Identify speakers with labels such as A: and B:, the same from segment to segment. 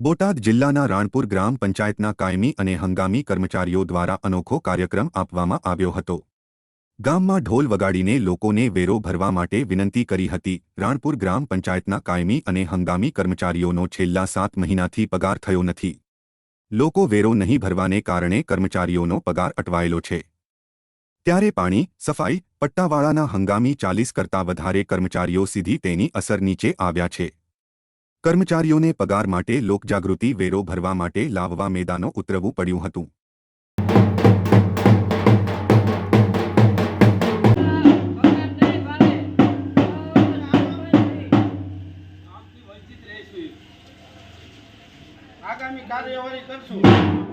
A: બોટાદ જિલ્લાના રાણપુર ગ્રામ પંચાયતના કાયમી અને હંગામી કર્મચારીઓ દ્વારા અનોખો કાર્યક્રમ આપવામાં આવ્યો હતો. ગામમાં ઢોલ વગાડીને લોકોને વેરો ભરવા માટે વિનંતી કરી હતી. રાણપુર ગ્રામ પંચાયતના કાયમી અને હંગામી કર્મચારીઓનો છેલ્લા સાત મહિનાથી પગાર થયો નથી. લોકો વેરો નહીં ભરવાને કારણે કર્મચારીઓનો પગાર અટવાયેલો છે. ત્યારે પાણી, સફાઈ, પટ્ટાવાળાના હંગામી ચાલીસ કરતાં વધારે કર્મચારીઓ સીધી તેની અસર નીચે આવ્યા છે. કર્મચારીઓને પગાર માટે લોકજાગૃતિ વેરો ભરવા માટે લાવવા મેદાનો ઉતરવું પડ્યું હતું.
B: આગામી કાર્યવાહી કરશું.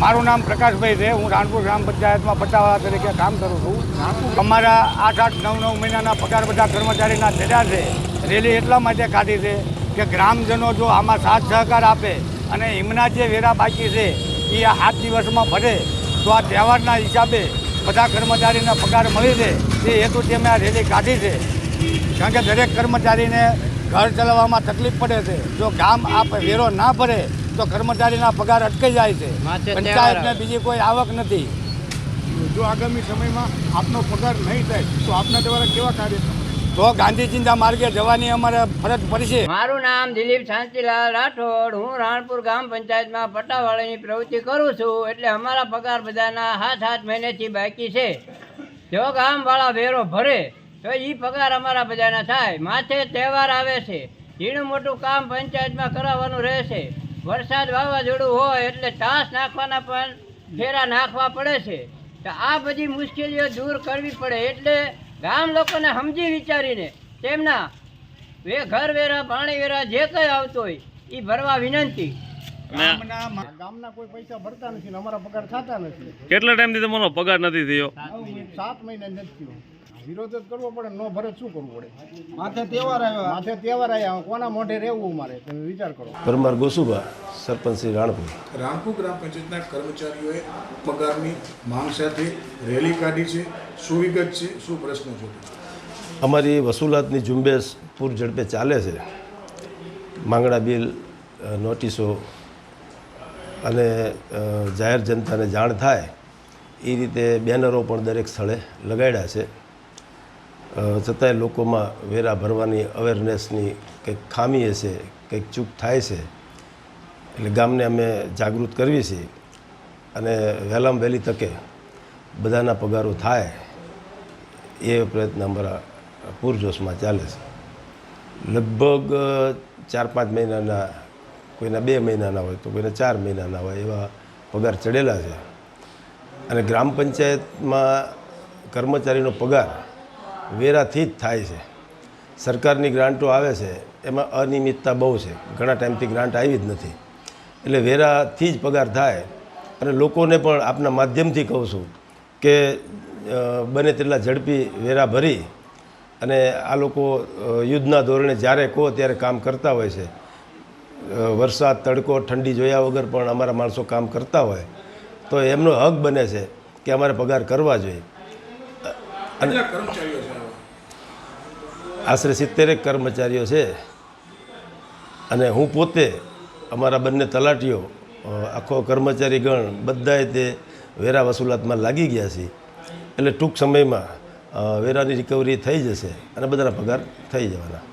B: મારું નામ પ્રકાશભાઈ છે. હું રાણપુર ગ્રામ પંચાયતમાં પટ્ટાવાળા તરીકે કામ કરું છું. અમારા આઠ આઠ નવ નવ મહિનાના પગાર બધા કર્મચારીના થયા છે. રેલી એટલા માટે કાઢી છે કે ગ્રામજનો જો આમાં સાથ સહકાર આપે અને એમના જે વેરા બાકી છે, એ આ સાત દિવસમાં ભરે, તો આ તહેવારના હિસાબે બધા કર્મચારીને પગાર મળી રહે. એ હેતુથી અમે આ રેલી કાઢી છે. કારણ કે દરેક કર્મચારીને ઘર ચલાવવામાં તકલીફ પડે છે. જો ગામ આ વેરો ના ભરે તો કર્મચારીના પગાર અટકી જાય છે. પંચાયતને બીજી કોઈ આવક નથી.
C: જો આગામી સમયમાં આપનો પગાર નહીં થાય તો આપના દ્વારા કેવા કાર્ય
B: તો ગાંધીજીના માર્ગે જવાની અમારે ફરજ પડશે
D: મારું નામ દિલીપ શાંતિલાલ રાઠોડ. હું રાણપુર ગ્રામ પંચાયતમાં પટ્ટાવાળાની પ્રવૃત્તિ કરું છું એટલે અમારા પગાર બધાના સાત સાત મહિનેથી બાકી છે. જો ગામવાળા વેરો ભરે તો એ પગાર અમારા બધાના થાય. માથે તહેવાર આવે છે. ઝીણું મોટું કામ પંચાયતમાં કરાવવાનું રહેશે. વરસાદ વાવાઝોડું હોય એટલે ટાસ નાખવાના પણ ફેરા નાખવા પડે છે. તો આ બધી મુશ્કેલીઓ દૂર કરવી પડે એટલે ગામ લોકોને સમજી વિચારીને તેમના વે ઘર વેરા પાણી વેરા જે કંઈ આવતો હોય એ ભરવા વિનંતી.
C: ગામના ગામના કોઈ પૈસા ભરતા નથી અમારા પગાર થતા નથી.
E: કેટલા ટાઈમથી તમારો પગાર નથી થયો?
C: સાત મહિના નથી થયો. વિરોધ જ કરવો પડે ન ભરે શું કરવું પડે?
B: માથે તહેવાર આવ્યા.
C: માથે તહેવાર આવ્યા કોના મોઢે રહેવું મારે? તમે વિચાર કરો.
F: પરમાર ગોસુભા સરપંચ શ્રી રાણપુર.
G: રાણપુર ગ્રામ પંચાયતના કર્મચારીઓએ પગારની માંગ સાથે રેલી કાઢી છે. શું વિગત છે. શું પ્રશ્ન છે?
F: અમારી વસૂલાતની ઝુંબેશ પૂર ઝડપે ચાલે છે. માંગણા બિલ નોટિસો અને જાહેર જનતાને જાણ થાય એ રીતે બેનરો પણ દરેક સ્થળે લગાડ્યા છે. છતાંય લોકોમાં વેરા ભરવાની અવેરનેસની કંઈક ખામી હશે, કંઈક ચૂક થાય છે. એટલે ગામને અમે જાગૃત કરવી છીએ અને વહેલામાં વહેલી તકે બધાના પગારો થાય. એ પ્રયત્ન અમારા પૂરજોશમાં ચાલે છે. લગભગ ચાર પાંચ મહિનાના, કોઈના બે મહિનાના હોય તો કોઈના ચાર મહિનાના હોય એવા પગાર ચડેલા છે. અને ગ્રામ પંચાયતમાં કર્મચારીનો પગાર વેરાથી જ થાય છે. સરકારની ગ્રાન્ટો આવે છે, એમાં અનિયમિતતા બહુ છે. ઘણા ટાઈમથી ગ્રાન્ટ આવી જ નથી. એટલે વેરાથી જ પગાર થાય. અને લોકોને પણ આપના માધ્યમથી કહું છું કે બને તેટલા ઝડપી વેરા ભરી અને આ લોકો યુદ્ધના ધોરણે જ્યારે કહો ત્યારે કામ કરતા હોય છે. વરસાદ, તડકો, ઠંડી જોયા વગર પણ અમારા માણસો કામ કરતા હોય. તો એમનો હક બને છે કે અમારે પગાર કરવા જોઈએ.
G: આવા?
F: આશરે સિત્તેરેક કર્મચારીઓ છે. અને હું પોતે અમારા બંને તલાટીઓ આખો કર્મચારી ગણ બધાએ તે વેરા વસૂલાતમાં લાગી ગયા છે એટલે ટૂંક સમયમાં વેરાની રિકવરી થઈ જશે અને બધાના પગાર થઈ જવાના.